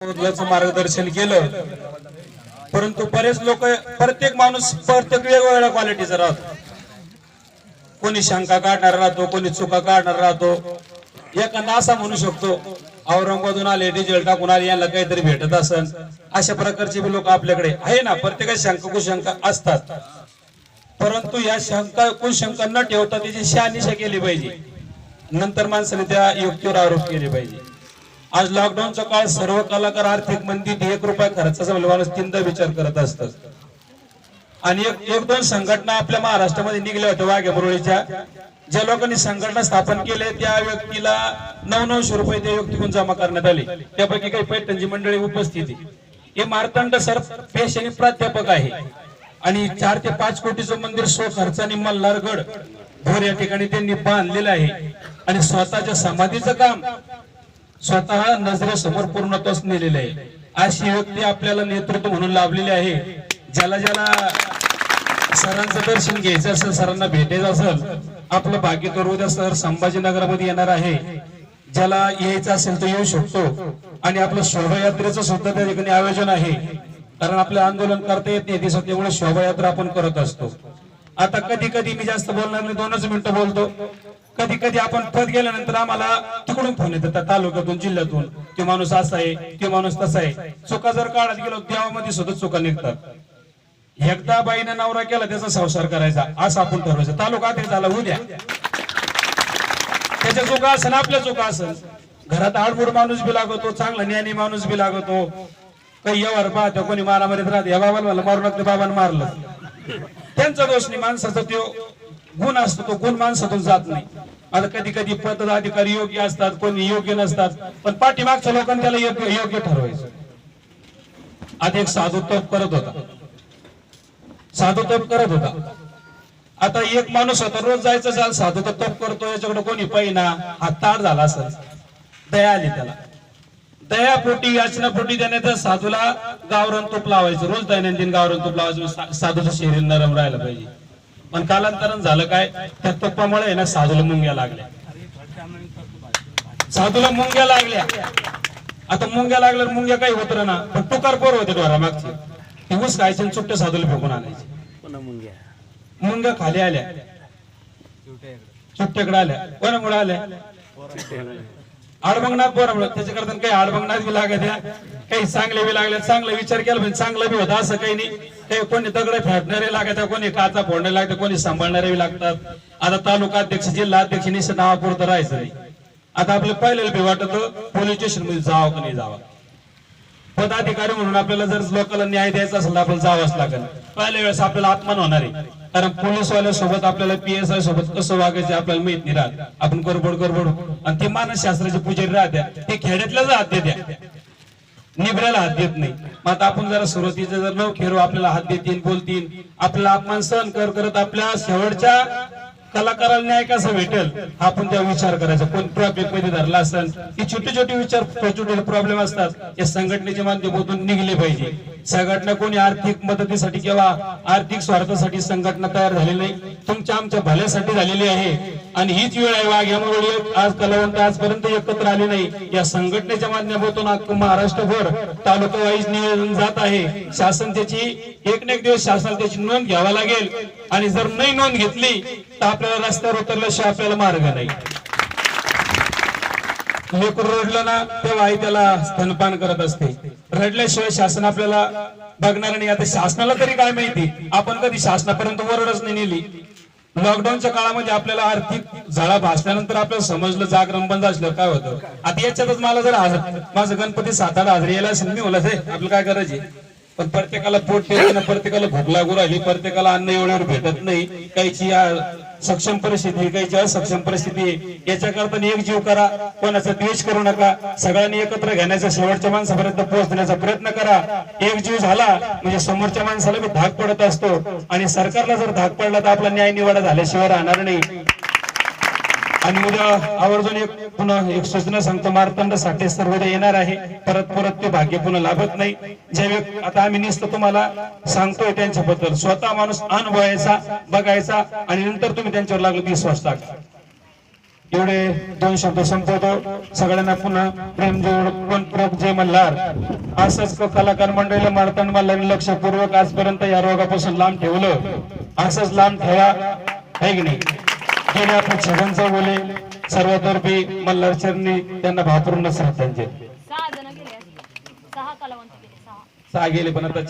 मार्गदर्शन केलं. परंतु बरेच लोक प्रत्येक माणूस प्रत्येक वेगवेगळ्या क्वालिटीचा राहतो. कोणी शंका काढणार राहतो कोणी चुका काढणार राहतो. एखादा असा म्हणू शकतो औरंगाबादून आले डिझेल टाकून आले यांना काहीतरी भेटत असन. अशा प्रकारचे लोक आपल्याकडे आहे ना प्रत्येकाची शंका कुशंका असतात. परंतु या शंका कुशंका न ठेवता त्याची शहानिशा केली पाहिजे. नंतर माणसाने त्या युक्तीवर आरोप केले पाहिजे. आज लॉकडाऊनचा काळ सर्व कलाकार आर्थिक मंदीत एक रुपया खर्चाचा माणूस तीनदा विचार करत असतात आणि एक एक दोन संघटना आपल्या महाराष्ट्रामध्ये निघल्या होत्या वाघ्या मुरळीच्या ज्या लोकांनी संघटना स्थापन केले त्या व्यक्तीला नऊ नऊशे रुपये त्या व्यक्तीकडून जमा करण्यात आले. त्यापैकी काही पैठणची मंडळी उपस्थित हे मार्तंड सर पेशाने प्राध्यापक आहे. आणि चार ते पाच कोटीचं मंदिर सो खर्चाने मल्हारगड भोर या ठिकाणी त्यांनी बांधलेलं आहे. आणि स्वतःच्या समाधीचं काम स्वतः नजरेसमोर पूर्णत्वास नेलेले आहे. अशी व्यक्ती आपल्याला नेतृत्व म्हणून लाभलेली आहे. ज्याला ज्याला सरांचं दर्शन घ्यायचं असेल सरांना भेटायचं असेल आपलं भाग्य तर उद्या सर. संभाजीनगरामध्ये येणार आहे. ज्याला यायचं असेल तो येऊ शकतो. आणि आपलं शोभायात्रेचं सुद्धा त्या ठिकाणी आयोजन आहे. कारण आपलं आंदोलन करता येत नाही दिसत त्यामुळे शोभायात्रा आपण करत असतो. आता कधी कधी मी जास्त बोलणार नाही दोनच मिनिटं बोलतो. कधी कधी आपण पद गेल्यानंतर आम्हाला तिकडून फोन येतात तालुक्यातून जिल्ह्यातून. तो माणूस असा आहे तो माणूस तसा आहे. चुका जर काढत गेलो देवामध्ये सुद्धा चुका निघतात. एकदा बाईनं नवरा केला त्याचा संसार करायचा. असं आपण ठरवायचं. तालुका ते झाला उद्या. त्याच्या चुका असेल आपल्या चुका असेल घरात आडबुड माणूस बी लागतो चांगला ज्ञानी माणूस बी लागतो. काही व्यवहार पाहतो कोणी मारामारीत राहते. या बाबाला मला मारू लागतं बाबानं मारलं. त्यांचा दोष नाही माणसाचा तो गुण असतो तो गुण माणसातून जात नाही. आता कधी कधी पदाधिकारी योग्य असतात कोणी योग्य नसतात पण पाठीमागच्या लोकांनी त्याला योग्य योग्य ठरवायचं. आता एक साधू तप करत होता. साधू तप करत होता. आता एक माणूस होता रोज जायचं साधू तर तप करतो याच्याकडे कोणी पहिना हा तार झाला असं दया आली त्याला. दयापोटी याचनापोटी त्याने त्या साधूला गावरण तूप लावायचं. रोज दैनंदिन गावरण तूप लावायचं. सा- साधूचं शरीर नरम राहायला पाहिजे. पण कालांतरण झालं काय? त्या तुपामुळे आहे ना साधूला मुंग्या लागल्या. साधूला मुंग्या लागल्या. आता मुंग्या लागल्यावर मुंग्या काही होत ना पण तुकार पोर होते डोरा मागचे ते ऊस खायचे चुट्टे साधूला फेकून आणायचे. मुंग्या? मुंग्या खाली आल्या. चुट्ट्याकडे आल्या. कोणामुळे आल्या? आडबंगनाथ पोरामुळे त्याच्याकरता काही आडबंगनाथ बी लागत काही चांगले बी लागले. चांगला विचार केला पण चांगलं बी होतं. असं काही नाही. काही कोणी दगड फेडणारे लागत कोणी काचा फोडणारे लागते कोणी सांभाळणारे बी लागतात. आता तालुका अध्यक्ष जिल्हा अध्यक्ष निश्चित नावापुरतं राहायचं नाही. आता आपलं पहिल्याला बी वाटत पोलीस स्टेशनमध्ये जावं का नाही जावं? पदाधिकारी म्हणून आपल्याला जर लोकांना न्याय द्यायचा असेल तर आपल्याला जावंच लागेल. पहिल्या वेळेस आपल्याला अपमान होणार आहे. कारण पोलीसवाल्या सोबत आपल्याला पीएसआय सोबत कसं वागायचं आपल्याला माहीत नाही राहत. आपण गडबड गडबड आणि ते मानसशास्त्राचे पुजारी राहत्या. ते खेड्यातल्याच हात देत्या निबऱ्याला हात देत नाही. मग आता आपण जरा सुरुवातीचं जर नव खेळू आपल्याला हात देतील बोलतील. आपला अपमान सहन कर करत आपल्या शेवटच्या कलाकाराला न्याय कसा भेटेल? हा आपण त्या विचार करायचा. कोण प्रॉब्लेममध्ये धरला असेल हे छोटे छोटे विचार छोटे छोटे प्रॉब्लेम असतात. या संघटनेच्या माध्यमातून निघले पाहिजे. संघटना कोणी आर्थिक मदतीसाठी किंवा आर्थिक स्वार्थासाठी संघटना तयार झालेली नाही तुमच्या आमच्या भल्यासाठी झालेली आहे. आणि हीच वेळ आहे वाघ यामुळे आज कलावंत आजपर्यंत एकत्र आले नाही. या संघटनेच्या माध्यमातून महाराष्ट्रभर तालुका वाईज नियोजन जात आहे. शासन त्याची एक ना एक दिवस शासनाला त्याची नोंद घ्यावा लागेल. आणि जर नाही नोंद घेतली तर आपल्याला रस्त्यावर उतरल्याशिवाय आपल्याला मार्ग नाही. लेकर रडलं ना तेव्हा आई त्याला स्तनपान करत असते. रडल्याशिवाय शासन आपल्याला बघणार नाही. आता शासनाला तरी काय माहिती? आपण कधी शासनापर्यंत वरडच नाही नेली. लॉकडाऊनच्या काळामध्ये आपल्याला आर्थिक झाडा भासल्यानंतर आपल्याला समजलं जागरण बंद असलं काय होतं? आता याच्यातच मला जर माझं गणपती सात आठ हजरी यायला असेल मी बोला आपलं काय करायचे पण प्रत्येकाला पोट ठेवणं प्रत्येकाला भूक लागू राहिली प्रत्येकाला अन्न एवढ्यावर भेटत नाही काहीची सक्षम परिस्थिती काहीची असक्षम परिस्थिती याच्याकरता एक जीव करा कोणाचा द्वेष करू नका. सगळ्यांनी एकत्र घेण्याचा शेवटच्या माणसापर्यंत पोहोचण्याचा प्रयत्न करा. एक जीव झाला म्हणजे समोरच्या माणसाला बी धाक पडत असतो. आणि सरकारला जर धाक पडला तर आपला न्याय निवाडा झाल्याशिवाय राहणार नाही. आणि उद्या आवर्जून एक पुन्हा एक सूचना सांगतो मार्तंड साठे सर्वदा येणार आहे. परत परत ते भाग्य पुन्हा लाभत नाही. ज्या व्यक्ती आता आम्ही निस्त तुम्हाला सांगतोय त्यांच्याबद्दल. स्वतः माणूस अनुभवायचा बघायचा आणि नंतर तुम्ही त्यांच्यावर लागलो विश्वास टाका. एवढे दोन शब्द संपवतो. सगळ्यांना पुन्हा प्रेम देव पण प्रेमजोड जय म्हणणार असंच कलाकार मंडळीला मारतांड मला लक्षपूर्वक आजपर्यंत या रोगापासून लांब ठेवलं. असंच लांब ठेवा. आहे की नाही? गेले आपले सगळ्यांचा बोले सर्वतर्फी मल्हार चरणी त्यांना भातरून नसतात त्यांचे सहा गेले पण आता